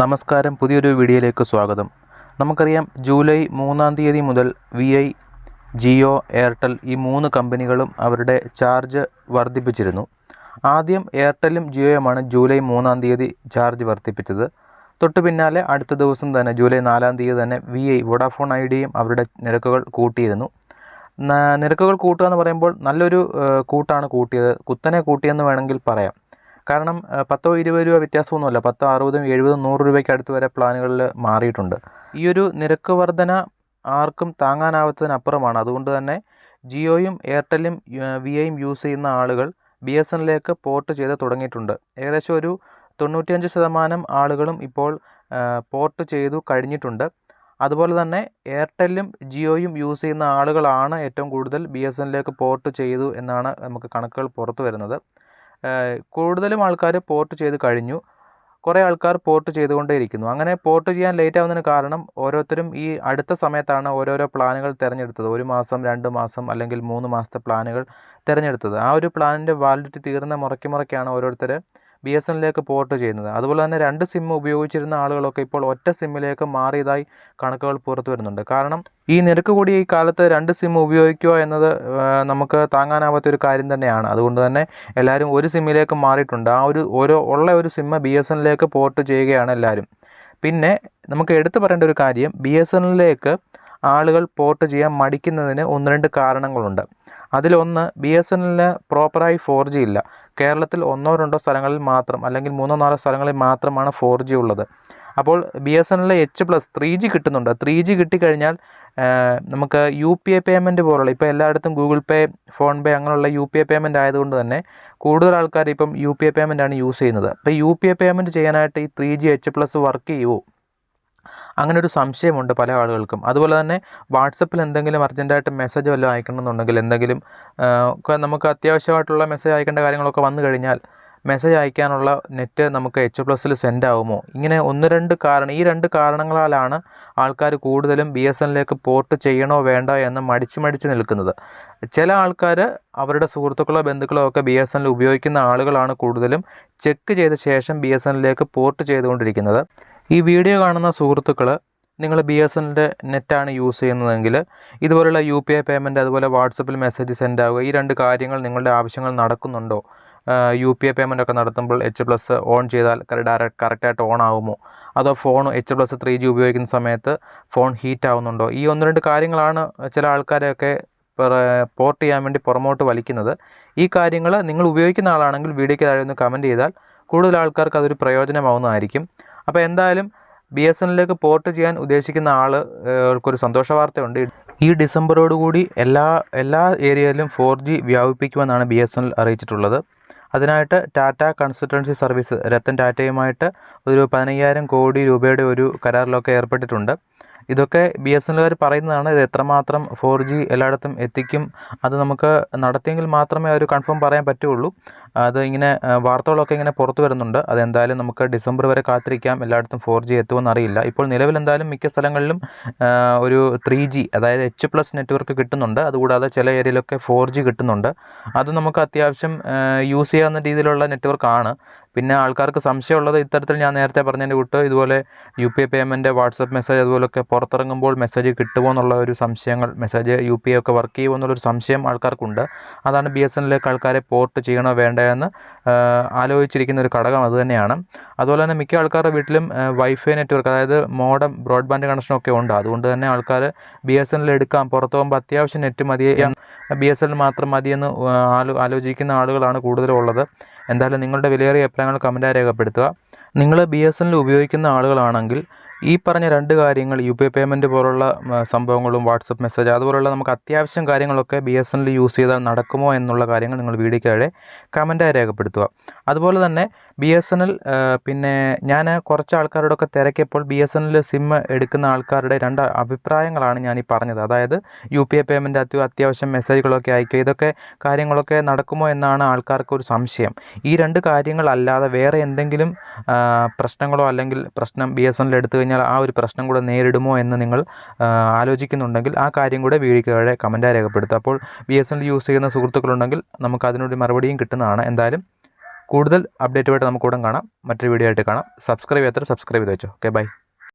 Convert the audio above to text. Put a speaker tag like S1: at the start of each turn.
S1: നമസ്കാരം. പുതിയൊരു വീഡിയോയിലേക്ക് സ്വാഗതം. നമുക്കറിയാം ജൂലൈ മൂന്നാം തീയതി മുതൽ വി ഐ ജിയോ എയർടെൽ ഈ മൂന്ന് കമ്പനികളും അവരുടെ ചാർജ് വർദ്ധിപ്പിച്ചിരുന്നു. ആദ്യം എയർടെലും ജിയോയുമാണ് ജൂലൈ മൂന്നാം തീയതി ചാർജ് വർദ്ധിപ്പിച്ചത്. തൊട്ടു പിന്നാലെ അടുത്ത ദിവസം തന്നെ ജൂലൈ നാലാം തീയതി തന്നെ വി ഐ വോഡാഫോൺ ഐഡിയയും അവരുടെ നിരക്കുകൾ കൂട്ടിയിരുന്നു. നിരക്കുകൾ കൂട്ടുക എന്ന് പറയുമ്പോൾ നല്ലൊരു കൂട്ടാണ് കൂട്ടിയത്. കുത്തനെ കൂട്ടിയെന്ന് വേണമെങ്കിൽ പറയാം. കാരണം പത്തോ ഇരുപത് രൂപ വ്യത്യാസമൊന്നുമല്ല. പത്തോ അറുപതും എഴുപതും നൂറ് രൂപയ്ക്ക് അടുത്ത് വരെ പ്ലാനുകളിൽ മാറിയിട്ടുണ്ട്. ഈ ഒരു നിരക്ക് വർധന ആർക്കും താങ്ങാനാവാത്തതിനപ്പുറമാണ്. അതുകൊണ്ട് തന്നെ ജിയോയും എയർടെലും വി ഐയും യൂസ് ചെയ്യുന്ന ആളുകൾ ബി എസ് എന്നിലേക്ക് പോർട്ട് ചെയ്ത് തുടങ്ങിയിട്ടുണ്ട്. ഏകദേശം ഒരു തൊണ്ണൂറ്റിയഞ്ച് ശതമാനം ആളുകളും ഇപ്പോൾ പോർട്ട് ചെയ്തു കഴിഞ്ഞിട്ടുണ്ട്. അതുപോലെ തന്നെ എയർടെല്ലും ജിയോയും യൂസ് ചെയ്യുന്ന ആളുകളാണ് ഏറ്റവും കൂടുതൽ ബി എസ് എന്നിലേക്ക് പോർട്ട് ചെയ്തു എന്നാണ് നമുക്ക് കണക്കുകൾ പുറത്തു വരുന്നത്. കൂടുതലും ആൾക്കാർ പോർട്ട് ചെയ്ത് കഴിഞ്ഞു. കുറേ ആൾക്കാർ പോർട്ട് ചെയ്തുകൊണ്ടേയിരിക്കുന്നു. അങ്ങനെ പോർട്ട് ചെയ്യാൻ ലേറ്റ് ആവുന്നതിന് കാരണം ഓരോരുത്തരും ഈ അടുത്ത സമയത്താണ് ഓരോരോ പ്ലാനുകൾ തിരഞ്ഞെടുത്തത്. ഒരു മാസം രണ്ട് മാസം അല്ലെങ്കിൽ മൂന്ന് മാസത്തെ പ്ലാനുകൾ തിരഞ്ഞെടുത്തത്. ആ ഒരു പ്ലാനിന്റെ വാലിഡിറ്റി തീർന്ന മുറയ്ക്ക് മുറയ്ക്കാണ് ഓരോരുത്തർ ബി എസ് എന്നിലേക്ക് പോർട്ട് ചെയ്യുന്നത്. അതുപോലെ തന്നെ രണ്ട് സിം ഉപയോഗിച്ചിരുന്ന ആളുകളൊക്കെ ഇപ്പോൾ ഒറ്റ സിമ്മിലേക്ക് മാറിയതായി കണക്കുകൾ പുറത്തു വരുന്നുണ്ട്. കാരണം ഈ നിരക്ക് കൂടിയ ഈ കാലത്ത് രണ്ട് സിം ഉപയോഗിക്കുക എന്നത് നമുക്ക് താങ്ങാനാവാത്ത ഒരു കാര്യം തന്നെയാണ്. അതുകൊണ്ട് തന്നെ എല്ലാവരും ഒരു സിമ്മിലേക്ക് മാറിയിട്ടുണ്ട്. ആ ഒരു ഓരോ ഉള്ള ഒരു സിമ്മ ബി എസ് എന്നിലേക്ക് പോർട്ട് ചെയ്യുകയാണ് എല്ലാവരും. പിന്നെ നമുക്ക് എടുത്തു പറയേണ്ട ഒരു കാര്യം ബി എസ് എന്നിലേക്ക് ആളുകൾ പോർട്ട് ചെയ്യാൻ മടിക്കുന്നതിന് ഒന്ന് രണ്ട് കാരണങ്ങളുണ്ട്. അതിലൊന്ന് ബി എസ് എന്നിലിന് പ്രോപ്പറായി ഫോർ ജി ഇല്ല. കേരളത്തിൽ ഒന്നോ രണ്ടോ സ്ഥലങ്ങളിൽ മാത്രം അല്ലെങ്കിൽ മൂന്നോ നാലോ സ്ഥലങ്ങളിൽ മാത്രമാണ് ഫോർ ജി ഉള്ളത്. അപ്പോൾ ബി എസ് എൻ എല്ലിലെ എച്ച് പ്ലസ് ത്രീ ജി കിട്ടുന്നുണ്ട്. ത്രീ ജി കിട്ടിക്കഴിഞ്ഞാൽ നമുക്ക് യു പി ഐ പേയ്മെന്റ് പോലുള്ള ഇപ്പോൾ എല്ലായിടത്തും ഗൂഗിൾ പേ ഫോൺ പേ അങ്ങനെയുള്ള യു പി ഐ പേയ്മെന്റ് ആയതുകൊണ്ട് തന്നെ കൂടുതൽ ആൾക്കാർ ഇപ്പം യു പി ഐ പേയ്മെന്റ് ആണ് യൂസ് ചെയ്യുന്നത്. അപ്പോൾ യു പി ഐ പേയ്മെന്റ് ചെയ്യാനായിട്ട് ഈ three G H plus work ചെയ്യുമോ അങ്ങനെ ഒരു സംശയമുണ്ട് പല ആളുകൾക്കും. അതുപോലെ തന്നെ വാട്സപ്പിൽ എന്തെങ്കിലും അർജന്റായിട്ട് മെസ്സേജ് വല്ലതും അയക്കണമെന്നുണ്ടെങ്കിൽ എന്തെങ്കിലും നമുക്ക് അത്യാവശ്യമായിട്ടുള്ള മെസ്സേജ് അയക്കേണ്ട കാര്യങ്ങളൊക്കെ വന്നു കഴിഞ്ഞാൽ മെസ്സേജ് അയക്കാനുള്ള നെറ്റ് നമുക്ക് എച്ച് പ്ലസ്സിൽ സെൻഡ് ആകുമോ ഇങ്ങനെ ഒന്ന് രണ്ട് കാരണം ഈ രണ്ട് കാരണങ്ങളാലാണ് ആൾക്കാർ കൂടുതലും ബി എസ് എന്നിലേക്ക് പോർട്ട് ചെയ്യണോ വേണ്ട എന്ന് മടിച്ച് മടിച്ച് നിൽക്കുന്നത്. ചില ആൾക്കാർ അവരുടെ സുഹൃത്തുക്കളോ ബന്ധുക്കളോ ഒക്കെ ബി എസ് എന്നിൽ ഉപയോഗിക്കുന്ന ആളുകളാണ് കൂടുതലും ചെക്ക് ചെയ്ത ശേഷം ബി എസ് എന്നിലേക്ക് പോർട്ട് ചെയ്തുകൊണ്ടിരിക്കുന്നത്. ഈ വീഡിയോ കാണുന്ന സുഹൃത്തുക്കൾ നിങ്ങൾ ബി എസ് എന്നിന്റെ നെറ്റാണ് യൂസ് ചെയ്യുന്നതെങ്കിൽ ഇതുപോലുള്ള യു പി ഐ പേയ്മെന്റ് അതുപോലെ വാട്സപ്പിൽ മെസ്സേജ് സെൻഡ് ആവുക ഈ രണ്ട് കാര്യങ്ങൾ നിങ്ങളുടെ ആവശ്യങ്ങൾ നടക്കുന്നുണ്ടോ? യു പി ഐ പേയ്മെന്റ് ഒക്കെ നടത്തുമ്പോൾ എച്ച് പ്ലസ് ഓൺ ചെയ്താൽ ഡയറക്റ്റ് കറക്റ്റായിട്ട് ഓൺ ആകുമോ അതോ phone H plus three G ഉപയോഗിക്കുന്ന സമയത്ത് ഫോൺ ഹീറ്റ് ആവുന്നുണ്ടോ? ഈ ഒന്ന് രണ്ട് കാര്യങ്ങളാണ് ചില ആൾക്കാരെയൊക്കെ പോർട്ട് ചെയ്യാൻ വേണ്ടി പുറമോട്ട് വലിക്കുന്നത്. ഈ കാര്യങ്ങൾ നിങ്ങൾ ഉപയോഗിക്കുന്ന ആളാണെങ്കിൽ വീഡിയോയ്ക്ക് താഴെ ഒന്ന് കമന്റ് ചെയ്താൽ കൂടുതൽ ആൾക്കാർക്ക് അതൊരു പ്രയോജനമാവുന്നതായിരിക്കും. അപ്പോൾ എന്തായാലും ബി എസ് എന്നിലേക്ക് പോർട്ട് ചെയ്യാൻ ഉദ്ദേശിക്കുന്ന ആൾക്കൊരു സന്തോഷ വാർത്തയുണ്ട് ഈ ഡിസംബറോടുകൂടി എല്ലാ എല്ലാ ഏരിയയിലും ഫോർ ജി വ്യാപിപ്പിക്കുമെന്നാണ് ബി എസ് എൻ അറിയിച്ചിട്ടുള്ളത്. അതിനായിട്ട് ടാറ്റ കൺസൾട്ടൻസി സർവീസ് രത്തൻ ടാറ്റയുമായിട്ട് ഒരു പതിനയ്യായിരം കോടി രൂപയുടെ ഒരു കരാറിലൊക്കെ ഏർപ്പെട്ടിട്ടുണ്ട്. ഇതൊക്കെ ബി എസ് എൻ എല്ലുകാർ പറയുന്നതാണ് ഇത് എത്രമാത്രം ഫോർ ജി എല്ലായിടത്തും എത്തിക്കും അത് നമുക്ക് നടത്തിയെങ്കിൽ മാത്രമേ ഒരു കൺഫേം പറയാൻ പറ്റുള്ളൂ. അത് ഇങ്ങനെ വാർത്തകളൊക്കെ ഇങ്ങനെ പുറത്തു വരുന്നുണ്ട്. അതെന്തായാലും നമുക്ക് ഡിസംബർ വരെ കാത്തിരിക്കാം. എല്ലായിടത്തും ഫോർ ജി എത്തുമെന്ന് അറിയില്ല ഇപ്പോൾ നിലവിൽ എന്തായാലും മിക്ക സ്ഥലങ്ങളിലും ഒരു ത്രീ ജി അതായത് എച്ച് പ്ലസ് നെറ്റ്വർക്ക് കിട്ടുന്നുണ്ട്. അതുകൂടാതെ ചില ഏരിയയിലൊക്കെ ഫോർ ജി കിട്ടുന്നുണ്ട്. അത് നമുക്ക് അത്യാവശ്യം യൂസ് ചെയ്യാവുന്ന രീതിയിലുള്ള നെറ്റ്വർക്കാണ് പിന്നെ ആൾക്കാർക്ക് സംശയമുള്ളത് ഇത്തരത്തിൽ ഞാൻ നേരത്തെ പറഞ്ഞതിന്റെ കൂട്ട് ഇതുപോലെ U P I payment WhatsApp message അതുപോലൊക്കെ പുറത്തിറങ്ങുമ്പോൾ മെസ്സേജ് കിട്ടുമോ എന്നുള്ള ഒരു സംശയങ്ങൾ മെസ്സേജ് യു പി ഐ ഒക്കെ വർക്ക് ചെയ്യുമോ എന്നുള്ളൊരു സംശയം ആൾക്കാർക്കുണ്ട്. അതാണ് ബി എസ് എന്നിലേക്ക് ആൾക്കാരെ പോർട്ട് ചെയ്യണോ വേണ്ടോ എന്ന് ആലോചിച്ചിരിക്കുന്ന ഒരു ഘടകം അതുതന്നെയാണ് അതുപോലെ തന്നെ മിക്ക ആൾക്കാരുടെ വീട്ടിലും വൈഫൈ നെറ്റ്വർക്ക് അതായത് മോഡം ബ്രോഡ്ബാൻഡ് കണക്ഷനൊക്കെ ഉണ്ട്. അതുകൊണ്ട് തന്നെ ആൾക്കാർ ബി എസ് എൻ എടുക്കാം. പുറത്തു പോകുമ്പോൾ അത്യാവശ്യം നെറ്റ് മതി ബി എസ് എൻ മാത്രം മതിയെന്ന് ആലോ ആലോചിക്കുന്ന ആളുകളാണ് കൂടുതലും ഉള്ളത്. എന്തായാലും നിങ്ങളുടെ വിലയേറിയ അഭിപ്രായങ്ങൾ കമന്റായി രേഖപ്പെടുത്തുക. നിങ്ങൾ ബി എസ് എൻ എൽ ഉപയോഗിക്കുന്ന ആളുകളാണെങ്കിൽ ഈ പറഞ്ഞ രണ്ട് കാര്യങ്ങൾ യു പി ഐ പേയ്മെന്റ് പോലുള്ള സംഭവങ്ങളും വാട്സപ്പ് മെസ്സേജ് അതുപോലുള്ള നമുക്ക് അത്യാവശ്യം കാര്യങ്ങളൊക്കെ ബി എസ് എൻ യൂസ് ചെയ്താൽ നടക്കുമോ എന്നുള്ള കാര്യങ്ങൾ നിങ്ങൾ വീഡിയോയ്ക്ക് താഴെ കമന്റായി രേഖപ്പെടുത്തുക. അതുപോലെ തന്നെ ബി എസ് എൻ എൽ പിന്നെ ഞാൻ കുറച്ച് ആൾക്കാരോടൊക്കെ തിരക്കിയപ്പോൾ B S N L SIM എടുക്കുന്ന ആൾക്കാരുടെ രണ്ട് അഭിപ്രായങ്ങളാണ് ഞാൻ ഈ പറഞ്ഞത്. അതായത് യു പി ഐ പേയ്മെന്റ് അത് അത്യാവശ്യം മെസ്സേജുകളൊക്കെ അയക്കുക ഇതൊക്കെ കാര്യങ്ങളൊക്കെ നടക്കുമോ എന്നാണ് ആൾക്കാർക്ക് ഒരു സംശയം. ഈ രണ്ട് കാര്യങ്ങളല്ലാതെ വേറെ എന്തെങ്കിലും പ്രശ്നങ്ങളോ അല്ലെങ്കിൽ പ്രശ്നം ബി എസ് എൻ എൽ എടുത്തു കഴിഞ്ഞാൽ ആ ഒരു പ്രശ്നം കൂടെ നേരിടുമോ എന്ന് നിങ്ങൾ ആലോചിക്കുന്നുണ്ടെങ്കിൽ ആ കാര്യം കൂടെ വീഡിയോയ്ക്ക് താഴെ കമന്റായി രേഖപ്പെടുത്തുക. അപ്പോൾ B S N L use ചെയ്യുന്ന സുഹൃത്തുക്കളുണ്ടെങ്കിൽ നമുക്ക് അതിനൊരു മറുപടിയും കിട്ടുന്നതാണ്. എന്തായാലും കൂടുതൽ അപ്ഡേറ്റുമായിട്ട് നമുക്ക് ഉടൻ കാണാം. മറ്റൊരു വീഡിയോ ആയിട്ട് കാണാം. സബ്സ്ക്രൈബ് ചെയ്യാത്തവർ സബ്സ്ക്രൈബ് ചെയ്ത് വെച്ചോ. Okay bye